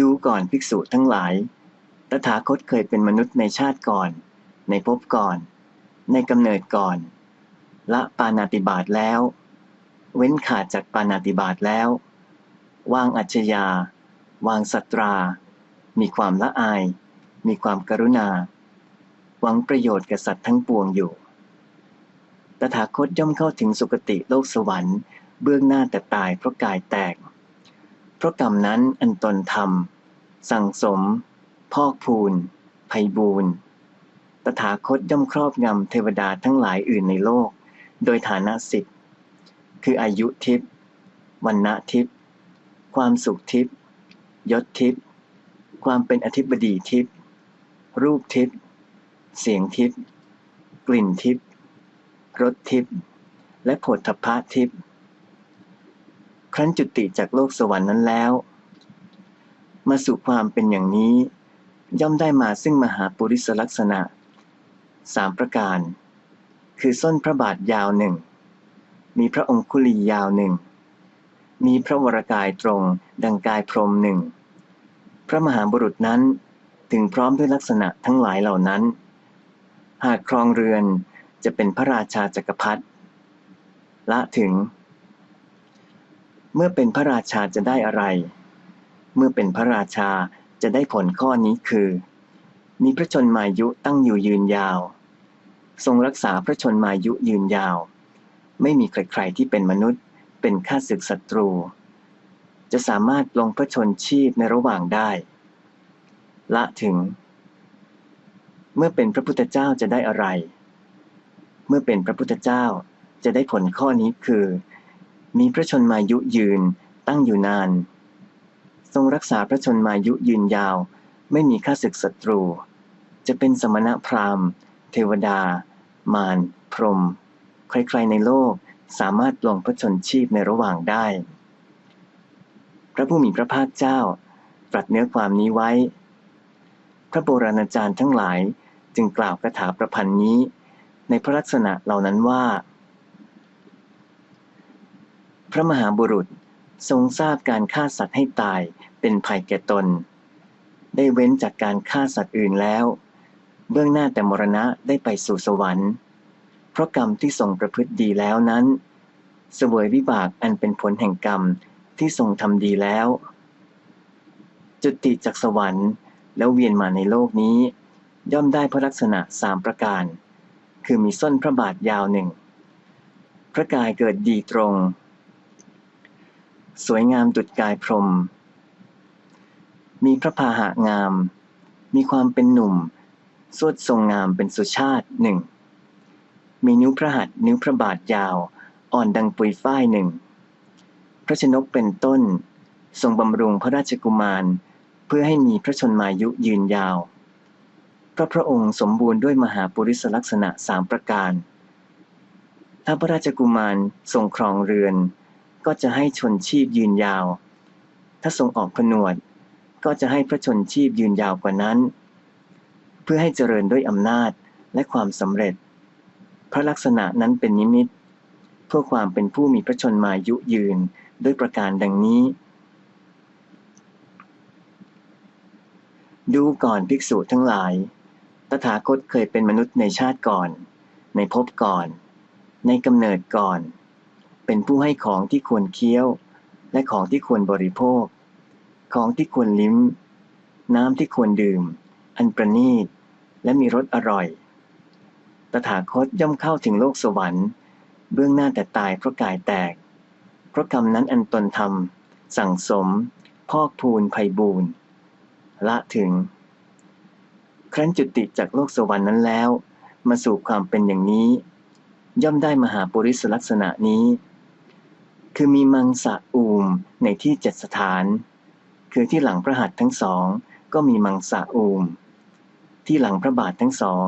ดูก่อนภิกษุทั้งหลาย ตถาคตเคยเป็นมนุษย์ในชาติก่อน ในภพก่อน ในกำเนิดก่อน ละปานาติบาตแล้ว เว้นขาดจากปานาติบาตแล้ว วางอัจฉยา วางสัตรา มีความละอาย มีความกรุณา หวังประโยชน์แก่สัตว์ทั้งปวงอยู่ ตถาคตย่อมเข้าถึงสุคติโลกสวรรค์ เบื้องหน้าแต่ตายเพราะกายแตกเพราะกรรมนั้นอันตนทำ สั่งสม พอกพูนไพบูนตถาคตย่อมครอบงำเทวดาทั้งหลายอื่นในโลก โดยฐานะสิทธิ์คืออายุทิพย์วันณะทิพย์ความสุขทิพย์ยศทิพย์ความเป็นอธิบดีทิพย์รูปทิพย์เสียงทิพย์กลิ่นทิพย์รสทิพย์และผฏฐัพพะทิพย์ครั้นจุติจากโลกสวรรค์นั้นแล้ว มาสู่ความเป็นอย่างนี้ ย่อมได้มาซึ่งมหาปุริสลักษณะสามประการ คือส้นพระบาทยาวหนึ่ง มีพระองคุลียาวหนึ่ง มีพระวรกายตรงดังกายพรมหนึ่ง พระมหาบุรุษนั้นถึงพร้อมด้วยลักษณะทั้งหลายเหล่านั้น หากครองเรือนจะเป็นพระราชาจักรพรรดิละถึง เมื่อเป็นพระราชาจะได้อะไร เมื่อเป็นพระราชาจะได้ผลข้อนี้คือ มีพระชนมายุตั้งอยู่ยืนยาว ทรงรักษาพระชนมายุยืนยาว ไม่มีใครๆที่เป็นมนุษย์ เป็นข้าศึกศัตรู จะสามารถลงพระชนชีพในระหว่างได้ ละถึง เมื่อเป็นพระพุทธเจ้าจะได้อะไร เมื่อเป็นพระพุทธเจ้าจะได้ผลข้อนี้คือ มีพระชนมายุยืนตั้งอยู่นาน ทรงรักษาพระชนมายุยืนยาว ไม่มีข้าศึกศัตรู จะเป็นสมณะพราหมณ์ เทวดา มารพรหมใครๆในโลกสามารถลงพระชนชีพในระหว่างได้ พระผู้มีพระภาคเจ้าตรัสเนื้อความนี้ไว้ พระโบราณอาจารย์ทั้งหลายจึงกล่าวคาถาประพันธ์นี้ ในพระลักษณะเหล่านั้นว่า พระมหาบุรุษทรงทราบการฆ่าสัตว์ให้ตาย เป็นภัยแก่ตน ได้เว้นจากการฆ่าสัตว์อื่นแล้ว เบื้องหน้าแต่มรณะได้ไปสู่สวรรค์ เพราะกรรมที่ทรงประพฤติดีแล้วนั้น เสวยวิบากอันเป็นผลแห่งกรรมที่ทรงทำดีแล้ว จุติจากสวรรค์แล้วเวียนมาในโลกนี้ ย่อมได้พระลักษณะสามประการ คือมีส้นพระบาทยาวหนึ่งพระกายเกิดดีตรง สวยงามดุจกายพรหม มีพระพาหะงาม มีความเป็นหนุ่ม สวดทรงงามเป็นสุชาติหนึ่ง มีนิ้วพระหัตถ์นิ้วพระบาทยาว อ่อนดังปุยฝ้ายหนึ่ง พระชนกเป็นต้น ทรงบำรุงพระราชกุมาร เพื่อให้มีพระชนมายุยืนยาว พระพระองค์สมบูรณ์ด้วยมหาปุริสลักษณะสามประการ ถ้าพระราชกุมารทรงครองเรือน ก็จะให้ชนชีพยืนยาว ถ้าทรงออกผนวด ก็จะให้พระชนชีพยืนยาวกว่านั้น เพื่อให้เจริญด้วยอำนาจและความสำเร็จ พระลักษณะนั้นเป็นนิมิต เพื่อความเป็นผู้มีพระชนมายุยืนด้วยประการดังนี้ ดูก่อนภิกษุทั้งหลาย ตถาคตเคยเป็นมนุษย์ในชาติก่อน ในภพก่อน ในกำเนิดก่อน เป็นผู้ให้ของที่ควรเคี้ยว และของที่ควรบริโภค ของที่ควรลิ้ม น้ำที่ควรดื่ม อันประณีต และมีรสอร่อย ตถาคตย่อมเข้าถึงโลกสวรรค์ เบื้องหน้าแต่ตายเพราะกายแตก เพราะกรรมนั้นอันตนทำสั่งสม พอกพูนไพบูนละถึง ครั้นจุติจากโลกสวรรค์นั้นแล้ว มาสู่ความเป็นอย่างนี้ ย่อมได้มหาปุริสลักษณะนี้ คือมีมังสะอูมในที่เจ็ดสถาน คือที่หลังพระหัตถ์ทั้งสอง ก็มีมังสะอูม ที่หลังพระบาททั้งสอง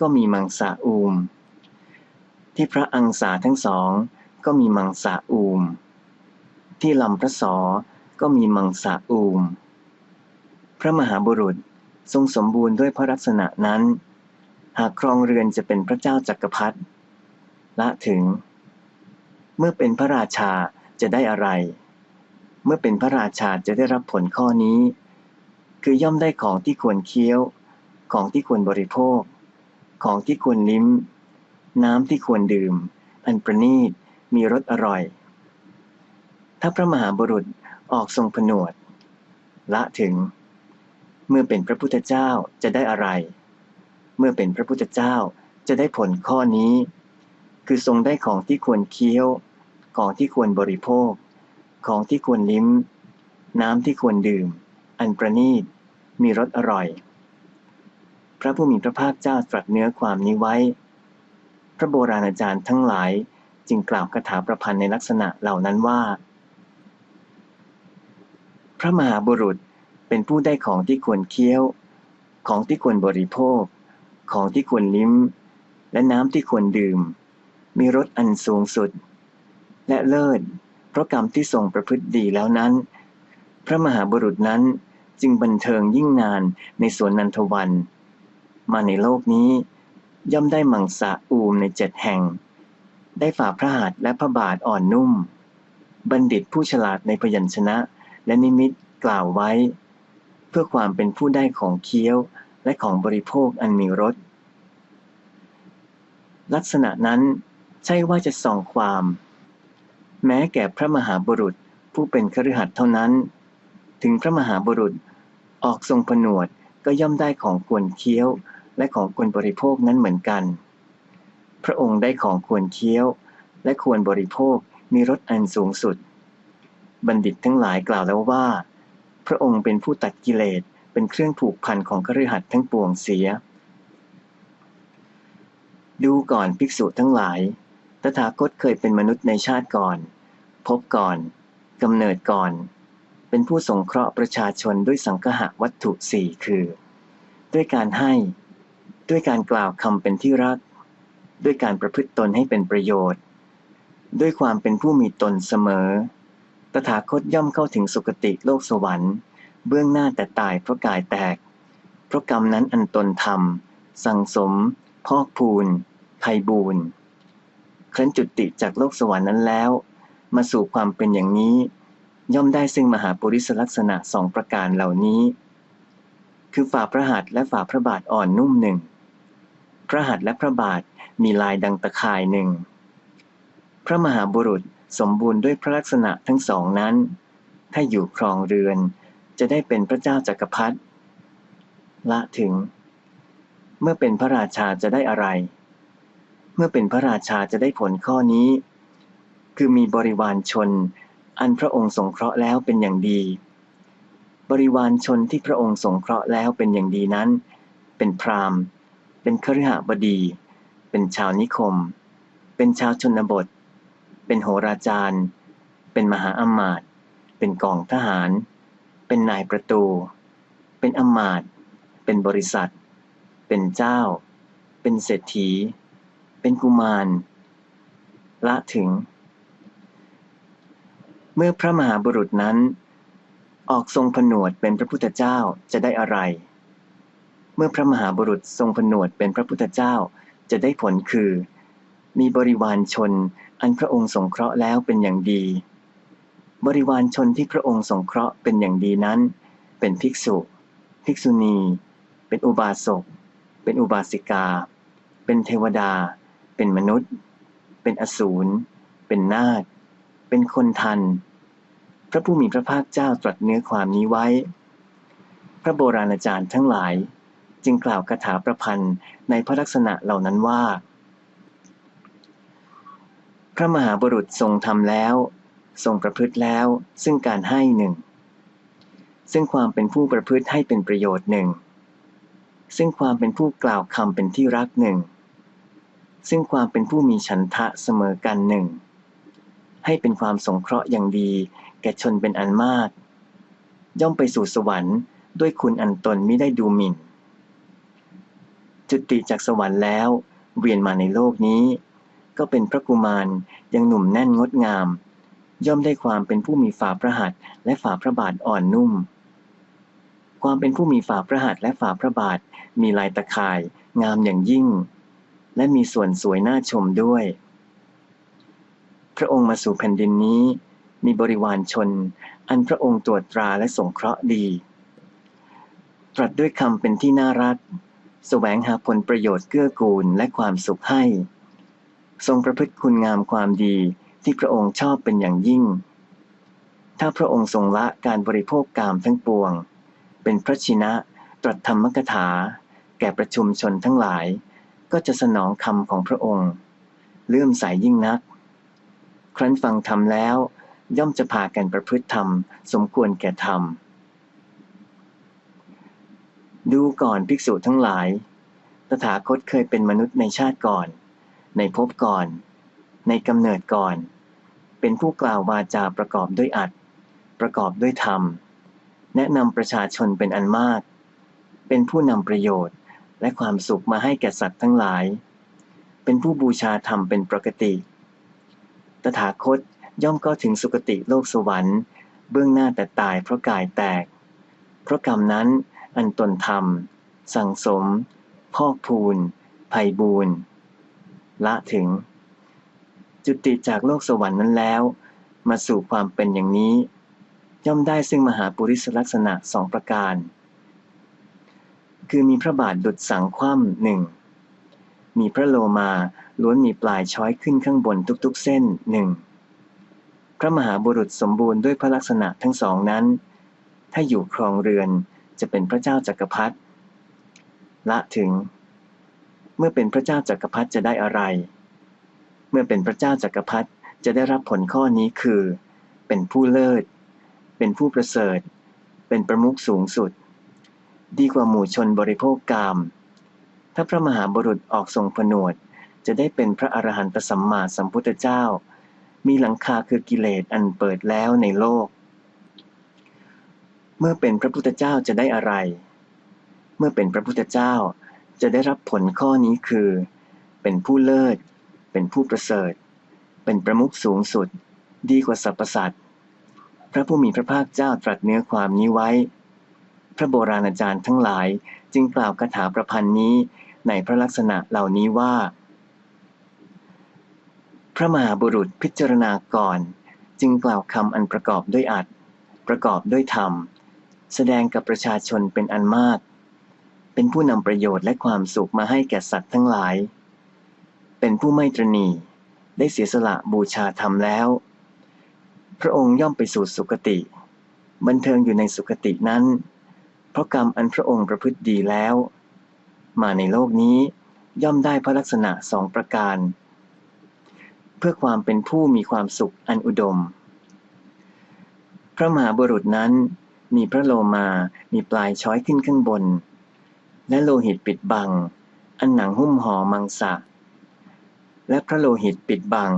ก็มีมังสะอูม ที่พระอังสาทั้งสอง ก็มีมังสะอูม ที่ลำพระสอ ก็มีมังสะอูม พระมหาบุรุษทรงสมบูรณ์ด้วยพระลักษณะนั้น หากครองเรือนจะเป็นพระเจ้าจักรพรรดิละถึง เมื่อเป็นพระราชาจะได้อะไร เมื่อเป็นพระราชาจะได้รับผลข้อนี้ คือย่อมได้ของที่ควรเคี้ยว ของที่ควรบริโภค ของที่ควรลิ้ม น้ำที่ควรดื่ม อันประณีตมีรสอร่อย ถ้าพระมหาบุรุษออกทรงผนวด ละถึง เมื่อเป็นพระพุทธเจ้าจะได้อะไร เมื่อเป็นพระพุทธเจ้าจะได้ผลข้อนี้ คือทรงได้ของที่ควรเคี้ยว ของที่ควรบริโภค ของที่ควรลิ้ม น้ำที่ควรดื่ม อันประณีต มีรสอร่อย พระผู้มีพระภาคเจ้าตรัสเนื้อความนี้ไว้ พระโบราณอาจารย์ทั้งหลายจึงกล่าวคาถาประพันธ์ในลักษณะเหล่านั้นว่า พระมหาบุรุษเป็นผู้ได้ของที่ควรเคี้ยว ของที่ควรบริโภค ของที่ควรลิ้ม และน้ำที่ควรดื่ม มีรสอันสูงสุด และเลิศ เพราะกรรมที่ทรงประพฤติดีแล้วนั้น พระมหาบุรุษนั้นจึงบันเทิงยิ่งนานในสวนนันทวัน มาในโลกนี้ ย่อมได้มังสะอูมในเจ็ดแห่ง ได้ฝ่าพระหัตถ์และพระบาทอ่อนนุ่ม บัณฑิตผู้ฉลาดในพยัญชนะและนิมิตกล่าวไว้ เพื่อความเป็นผู้ได้ของเคี้ยวและของบริโภคอันมีรสลักษณะนั้นใช่ว่าจะส่องความ แม้แก่พระมหาบุรุษผู้เป็นคฤหัสถ์เท่านั้น ถึงพระมหาบุรุษออกทรงผนวดก็ย่อมได้ของควรเคี้ยว และของควรบริโภคนั้นเหมือนกัน พระองค์ได้ของควรเคี้ยว และควรบริโภคมีรสอันสูงสุด บัณฑิตทั้งหลายกล่าวแล้วว่า พระองค์เป็นผู้ตัดกิเลสเป็นเครื่องผูกพันของคฤหัสถ์ทั้งปวงเสีย ดูก่อนภิกษุทั้งหลาย ตถาคตเคยเป็นมนุษย์ในชาติก่อน พบก่อนกำเนิดก่อน เป็นผู้สงเคราะห์ประชาชนด้วยสังคหะวัตถุสี่คือ ด้วยการให้ ด้วยการกล่าวคำเป็นที่รัก ด้วยการประพฤติตนให้เป็นประโยชน์ ด้วยความเป็นผู้มีตนเสมอ ตถาคตย่อมเข้าถึงสุคติโลกสวรรค์ เบื้องหน้าแต่ตายเพราะกายแตก เพราะกรรมนั้นอันตนทำ สั่งสม พอกพูนไพบูน เครั้นจุติจากโลกสวรรค์นั้นแล้ว มาสู่ความเป็นอย่างนี้ ย่อมได้ซึ่งมหาปุริสลักษณะสองประการเหล่านี้ คือฝ่าพระหัตถ์และฝ่าพระบาทอ่อนนุ่มหนึ่งพระหัตถ์และพระบาทมีลายดังตะข่ายหนึ่ง พระมหาบุรุษสมบูรณ์ด้วยพระลักษณะทั้งสองนั้น ถ้าอยู่ครองเรือน จะได้เป็นพระเจ้าจักรพรรดิละถึง เมื่อเป็นพระราชาจะได้อะไร มื่อเป็นพระราชาจะได้ผลข้อนี้ คือมีบริวารชน อันพระองค์สงเคราะห์แล้วเป็นอย่างดี บริวารชนที่พระองค์สงเคราะห์แล้วเป็นอย่างดีนั้น เป็นพราหมณ์ เป็นคฤหบดี เป็นชาวนิคม เป็นชาวชนบท เป็นโหราจารย์ เป็นมหาอมาตย์เป็นกองทหาร เป็นนายประตู เป็นอมาตย์เป็นบริษัท เป็นเจ้า เป็นเศรษฐี เป็นกุมารละถึง เมื่อพระมหาบุรุษนั้น ออกทรงผนวดเป็นพระพุทธเจ้าจะได้อะไร เมื่อพระมหาบุรุษทรงผนวดเป็นพระพุทธเจ้าจะได้ผลคือ มีบริวารชนอันพระองค์สงเคราะห์แล้วเป็นอย่างดี บริวารชนที่พระองค์สงเคราะห์เป็นอย่างดีนั้น เป็นภิกษุ ภิกษุณี เป็นอุบาสก เป็นอุบาสิกา เป็นเทวดา เป็นมนุษย์ เป็นอสูร เป็นนาค เป็นคนทัน พระผู้มีพระภาคเจ้าตรัสเนื้อความนี้ไว้ พระโบราณอาจารย์ทั้งหลาย จึงกล่าวคาถาประพันธ์ในพระลักษณะเหล่านั้นว่า พระมหาบุรุษทรงทำแล้ว ทรงประพฤติแล้ว ซึ่งการให้หนึ่ง ซึ่งความเป็นผู้ประพฤติให้เป็นประโยชน์หนึ่งซึ่งความเป็นผู้กล่าวคำเป็นที่รักหนึ่ง ซึ่งความเป็นผู้มีฉันทะเสมอกันหนึ่ง ให้เป็นความสงเคราะห์อย่างดี แก่ชนเป็นอันมาก ย่อมไปสู่สวรรค์ ด้วยคุณอันตนไม่ได้ดูหมิ่น จุติจากสวรรค์แล้ว เวียนมาในโลกนี้ ก็เป็นพระกุมารยังหนุ่มแน่นงดงาม ย่อมได้ความเป็นผู้มีฝ่าพระหัตถ์และฝ่าพระบาทอ่อนนุ่ม ความเป็นผู้มีฝ่าพระหัตถ์และฝ่าพระบาทมีลายตะข่ายงามอย่างยิ่ง และมีส่วนสวยน่าชมด้วย พระองค์มาสู่แผ่นดินนี้ มีบริวารชน อันพระองค์ตรวจตราและสงเคราะห์ดี ตรัสด้วยคำเป็นที่น่ารักแสวงหาผลประโยชน์เกื้อกูลและความสุขให้ ทรงประพฤติคุณงามความดีที่พระองค์ชอบเป็นอย่างยิ่ง ถ้าพระองค์ทรงละการบริโภคกามทั้งปวง เป็นพระชินะตรัสธรรมกถา แก่ประชุมชนทั้งหลาย ก็จะสนองคำของพระองค์ เลื่อมใสยยิ่งนัก ครั้นฟังธรรมแล้ว ย่อมจะพากันประพฤติธรรม สมควรแก่ธรรม ดูก่อนภิกษุทั้งหลาย ตถาคตเคยเป็นมนุษย์ในชาติก่อน ในภพก่อน ในกำเนิดก่อน เป็นผู้กล่าววาจาประกอบด้วยอัดประกอบด้วยธรรม แนะนำประชาชนเป็นอันมาก เป็นผู้นำประโยชน์ และความสุขมาให้แก่สัตว์ทั้งหลาย เป็นผู้บูชาธรรมเป็นปกติ ตถาคตย่อมก็ถึงสุคติโลกสวรรค์ เบื้องหน้าแต่ตายเพราะกายแตก เพราะกรรมนั้นอันตนทำสั่งสม พอกพูนภัยบูนละถึง จุติจากโลกสวรรค์นั้นแล้ว มาสู่ความเป็นอย่างนี้ ย่อมได้ซึ่งมหาปุริสลักษณะสองประการ คือมีพระบาทดุจสังคว่ำหนึ่ง มีพระโลมาล้วนมีปลายช้อยขึ้นข้างบนทุกๆเส้นหนึ่ง พระมหาบุรุษสมบูรณ์ด้วยพระลักษณะทั้งสองนั้น ถ้าอยู่ครองเรือนจะเป็นพระเจ้าจักรพรรดิละถึง เมื่อเป็นพระเจ้าจักรพรรดิจะได้อะไร เมื่อเป็นพระเจ้าจักรพรรดิจะได้รับผลข้อนี้คือ เป็นผู้เลิศ เป็นผู้ประเสริฐ เป็นประมุขสูงสุด ดีกว่าหมู่ชนบริโภคกาม ถ้าพระมหาบุรุษออกทรงผนวด จะได้เป็นพระอรหันตสัมมาสัมพุทธเจ้า มีหลังคาคือกิเลสอันเปิดแล้วในโลก เมื่อเป็นพระพุทธเจ้าจะได้อะไร เมื่อเป็นพระพุทธเจ้าจะได้รับผลข้อนี้คือ เป็นผู้เลิศ เป็นผู้ประเสริฐ เป็นประมุขสูงสุด ดีกว่าสรรพสัตว์ พระผู้มีพระภาคเจ้าตรัสเนื้อความนี้ไว้ ระโบราณอาจารย์ทั้งหลาย จึงกล่าวคาถาประพันธ์นี้ในพระลักษณะเหล่านี้ว่า พระมหาบุรุษพิจารณาก่อน จึงกล่าวคำอันประกอบด้วยอัดประกอบด้วยธรรม แสดงกับประชาชนเป็นอันมาก เป็นผู้นำประโยชน์และความสุขมาให้แก่สัตว์ทั้งหลาย เป็นผู้ไม่ตรณีได้เสียสละบูชาธรรมแล้ว พระองค์ย่อมไปสู่สุคติ บันเทิงอยู่ในสุคตินั้น เพราะกรรมอันพระองค์ประพฤติดีแล้ว มาในโลกนี้ย่อมได้พระลักษณะสองประการ เพื่อความเป็นผู้มีความสุขอันอุดม พระมหาบุรุษนั้นมีพระโลมา มีปลายช้อยขึ้นข้างบน และโลหิตปิดบัง อันหนังหุ้มห่อมังสะ และพระโลหิตปิดบัง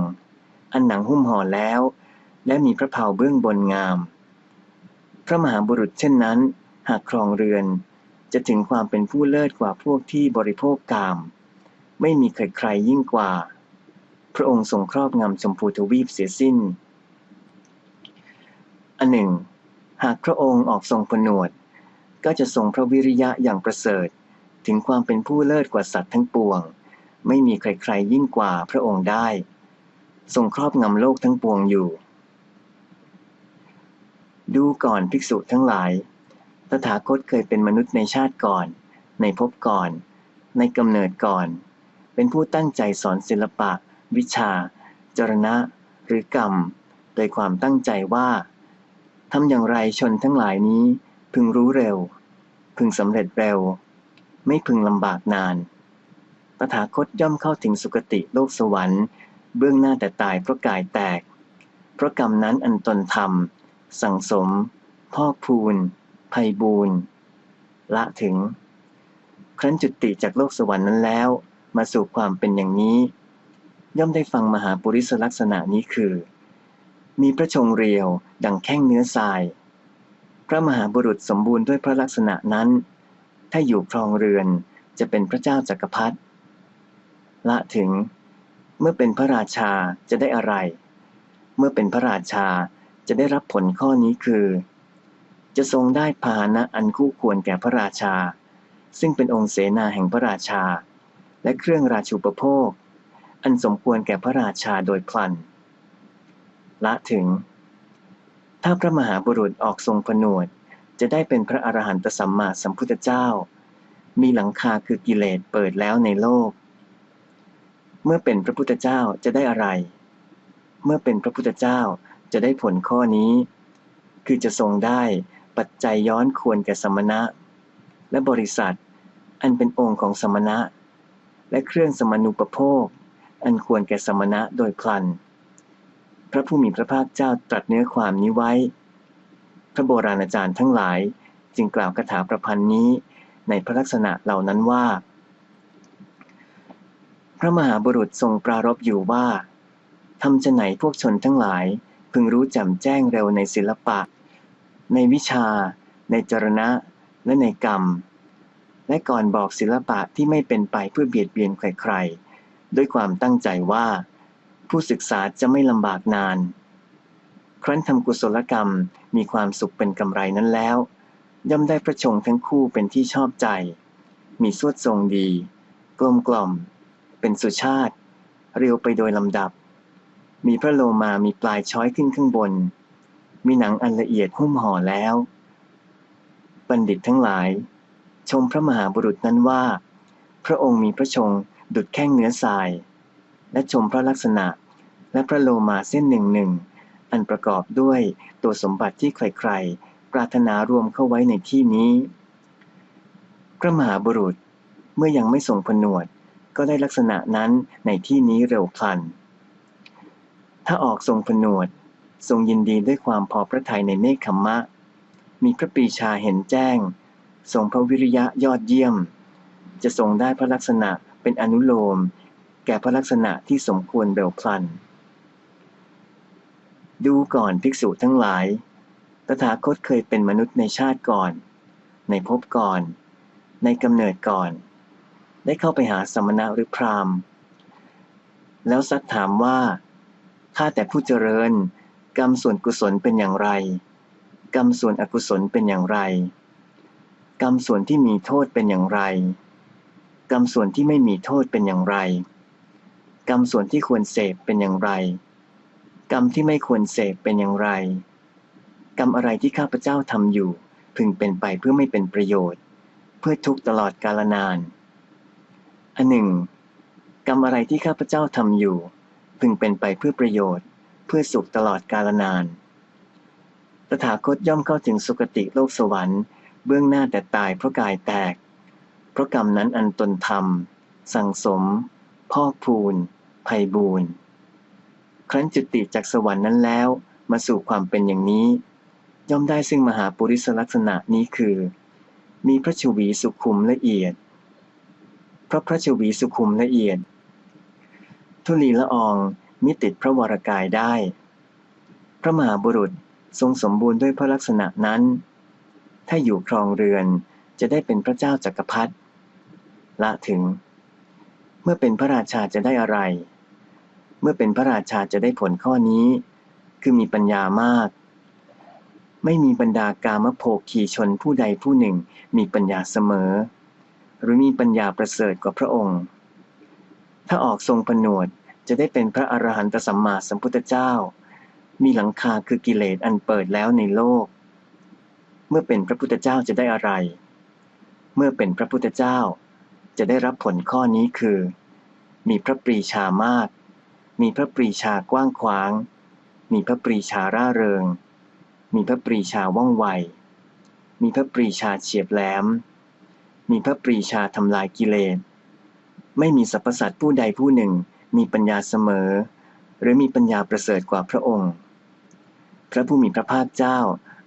อันหนังหุ้มห่อแล้ว และมีพระเผาเบื้องบนงาม พระมหาบุรุษเช่นนั้น หากครองเรือน จะถึงความเป็นผู้เลิศกว่าพวกที่บริโภคกาม ไม่มีใครๆยิ่งกว่า พระองค์ทรงครอบงำชมพูทวีปเสียสิ้น อันหนึ่ง หากพระองค์ออกทรงผนวด ก็จะทรงพระวิริยะอย่างประเสริฐ ถึงความเป็นผู้เลิศกว่าสัตว์ทั้งปวง ไม่มีใครๆยิ่งกว่าพระองค์ได้ ทรงครอบงำโลกทั้งปวงอยู่ดูก่อนภิกษุทั้งหลาย ตถาคตเคยเป็นมนุษย์ในชาติก่อน ในภพก่อน ในกำเนิดก่อน เป็นผู้ตั้งใจสอนศิลปะ วิชา จรณะ หรือกรรม โดยความตั้งใจว่าทำอย่างไรชนทั้งหลายนี้ พึงรู้เร็ว พึงสำเร็จเร็ว ไม่พึงลำบากนาน ตถาคตย่อมเข้าถึงสุคติโลกสวรรค์ เบื้องหน้าแต่ตายเพราะกายแตก เพราะกรรมนั้นอันตนทำสั่งสม พอกพูน ภัยบูนละถึง ครั้นจุติจากโลกสวรรค์นั้นแล้ว มาสู่ความเป็นอย่างนี้ ย่อมได้ฟังมหาปุริสลักษณะนี้คือ มีพระชงเรียวดังแข้งเนื้อทราย พระมหาบุรุษสมบูรณ์ด้วยพระลักษณะนั้น ถ้าอยู่ครองเรือนจะเป็นพระเจ้าจักรพรรดิละถึง เมื่อเป็นพระราชาจะได้อะไร เมื่อเป็นพระราชาจะได้รับผลข้อนี้คือ จะทรงได้พาหนะอันคู่ควรแก่พระราชา ซึ่งเป็นองค์เสนาแห่งพระราชา และเครื่องราชูปโภค อันสมควรแก่พระราชาโดยพลัน ละถึง ถ้าพระมหาบุรุษออกทรงผนวด จะได้เป็นพระอรหันตสัมมาสัมพุทธเจ้า มีหลังคาคือกิเลสเปิดแล้วในโลก เมื่อเป็นพระพุทธเจ้าจะได้อะไร เมื่อเป็นพระพุทธเจ้าจะได้ผลข้อนี้ คือจะทรงได้ ปัจจัยย้อนควรแก่สมณะ และบริษัท อันเป็นองค์ของสมณะ และเครื่องสมนุปโภค อันควรแก่สมณะโดยพลัน พระผู้มีพระภาคเจ้าตรัสเนื้อความนี้ไว้ พระโบราณอาจารย์ทั้งหลายจึงกล่าวคาถาประพันธ์นี้ในพระลักษณะเหล่านั้นว่า พระมหาบุรุษทรงปรารบอยู่ว่าทำจะไหนพวกชนทั้งหลายพึงรู้แจ่มแจ้งเร็วในศิลปะ ในวิชา ในจรณะ และในกรรม และก่อนบอกศิลปะที่ไม่เป็นไปเพื่อเบียดเบียนใครๆ ด้วยความตั้งใจว่า ผู้ศึกษาจะไม่ลำบากนาน ครั้นทำกุศลกรรมมีความสุขเป็นกำไรนั้นแล้ว ย่อมได้พระชงทั้งคู่เป็นที่ชอบใจ มีสวดทรงดี กลมกล่อม เป็นสุชาติ เรียวไปโดยลำดับ มีพระโลมามีปลายช้อยขึ้นข้างบน มีหนังอันละเอียดหุ้มห่อแล้ว บัณฑิตทั้งหลาย ชมพระมหาบุรุษนั้นว่า พระองค์มีพระชงดุดแข้งเนื้อทราย และชมพระลักษณะและพระโลมาเส้นหนึ่งหนึ่งอันประกอบด้วยตัวสมบัติที่ใครๆ ปรารถนารวมเข้าไว้ในที่นี้ พระมหาบุรุษเมื่อยังไม่ทรงผนวด ก็ได้ลักษณะนั้นในที่นี้เร็วพลัน ถ้าออกทรงผนวด ทรงยินดีด้วยความพอพระทัยในเนคขมมะ มีพระปีชาเห็นแจ้ง ทรงพระวิริยะยอดเยี่ยม จะทรงได้พระลักษณะเป็นอนุโลม แก่พระลักษณะที่สมควรเร็วพลัน ดูก่อนภิกษุทั้งหลาย ตถาคตเคยเป็นมนุษย์ในชาติก่อน ในภพก่อน ในกำเนิดก่อน ได้เข้าไปหาสมณะหรือพราหมณ์ แล้วซักถามว่า ข้าแต่ผู้เจริญ กรรมส่วนกุศลเป็นอย่างไร กรรมส่วนอกุศลเป็นอย่างไร กรรมส่วนที่มีโทษเป็นอย่างไร กรรมส่วนที่ไม่มีโทษเป็นอย่างไร กรรมส่วนที่ควรเสพเป็นอย่างไร กรรมที่ไม่ควรเสพเป็นอย่างไร กรรมอะไรที่ข้าพเจ้าทำอยู่ พึงเป็นไปเพื่อไม่เป็นประโยชน์ เพื่อทุกตลอดกาลนาน อันหนึ่ง กรรมอะไรที่ข้าพเจ้าทำอยู่ พึงเป็นไปเพื่อประโยชน์ เพื่อสุขตลอดกาลนาน ตถาคตย่อมเข้าถึงสุคติโลกสวรรค์ เบื้องหน้าแต่ตายเพราะกายแตก เพราะกรรมนั้นอันตนทำสั่งสม พ่อพูนภัยบูนครั้นจุติจากสวรรค์นั้นแล้ว มาสู่ความเป็นอย่างนี้ ย่อมได้ซึ่งมหาปุริสลักษณะนี้คือ มีพระชวีสุขุมละเอียด เพราะพระชวีสุขุมละเอียด ทุลีละออง มิติดพระวรากายได้ พระมหาบุรุษทรงสมบูรณ์ด้วยพระลักษณะนั้น ถ้าอยู่ครองเรือนจะได้เป็นพระเจ้าจักรพรรดิละถึง เมื่อเป็นพระราชาจะได้อะไร เมื่อเป็นพระราชาจะได้ผลข้อนี้ คือมีปัญญามาก ไม่มีบรรดากามโภคีชนผู้ใดผู้หนึ่งมีปัญญาเสมอ หรือมีปัญญาประเสริฐกว่าพระองค์ ถ้าออกทรงผนวด จะได้เป็นพระอรหันตสัมมาสัมพุทธเจ้า มีหลังคาคือกิเลสอันเปิดแล้วในโลก เมื่อเป็นพระพุทธเจ้าจะได้อะไร เมื่อเป็นพระพุทธเจ้า จะได้รับผลข้อนี้คือ มีพระปรีชามาก มีพระปรีชากว้างขวาง มีพระปรีชาร่าเริง มีพระปรีชาว่องไว มีพระปรีชาเฉียบแหลม มีพระปรีชาทำลายกิเลส ไม่มีสรรพสัตว์ผู้ใดผู้หนึ่ง มีปัญญาเสมอ หรือมีปัญญาประเสริฐกว่าพระองค์ พระผู้มีพระภาคเจ้า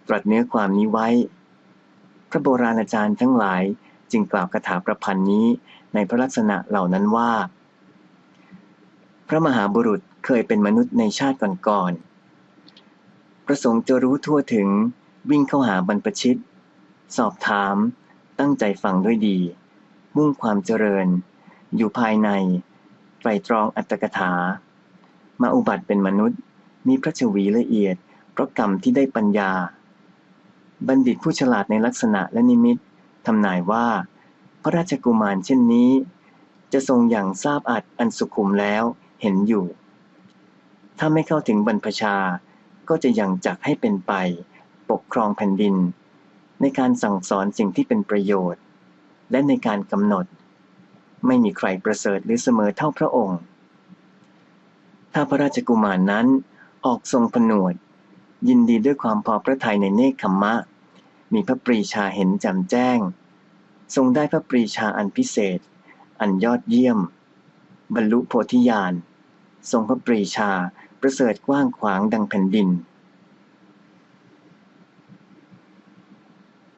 ตรัสเนื้อความนี้ไว้ พระโบราณอาจารย์ทั้งหลายจึงกล่าวคาถาประพันธ์นี้ในพระลักษณะเหล่านั้นว่า พระมหาบุรุษเคยเป็นมนุษย์ในชาติก่อนๆ ประสงค์จะรู้ทั่วถึงวิ่งเข้าหาบรรพชิต สอบถาม ตั้งใจฟังด้วยดี มุ่งความเจริญ อยู่ภายใน ตรตรองอัตถกถา มาอุบัติเป็นมนุษย์ มีพระชวีละเอียด เพราะกรรมที่ได้ปัญญา บัณฑิตผู้ฉลาดในลักษณะและนิมิตทำนายว่า พระราชกุมารเช่นนี้ จะทรงอย่างทราบอัดอันสุขุมแล้วเห็นอยู่ ถ้าไม่เข้าถึงบรรพชา ก็จะยังจักให้เป็นไป ปกครองแผ่นดิน ในการสั่งสอนสิ่งที่เป็นประโยชน์ และในการกำหนด ไม่มีใครประเสริฐหรือเสมอเท่าพระองค์ ถ้าพระราชกุมารนั้นออกทรงผนวด ยินดีด้วยความพอพระทัยในเนคขมมะ มีพระปรีชาเห็นจำแจ้ง ทรงได้พระปรีชาอันพิเศษ อันยอดเยี่ยม บรรลุโพธิญาณ ทรงพระปรีชาประเสริฐกว้างขวางดังแผ่นดิน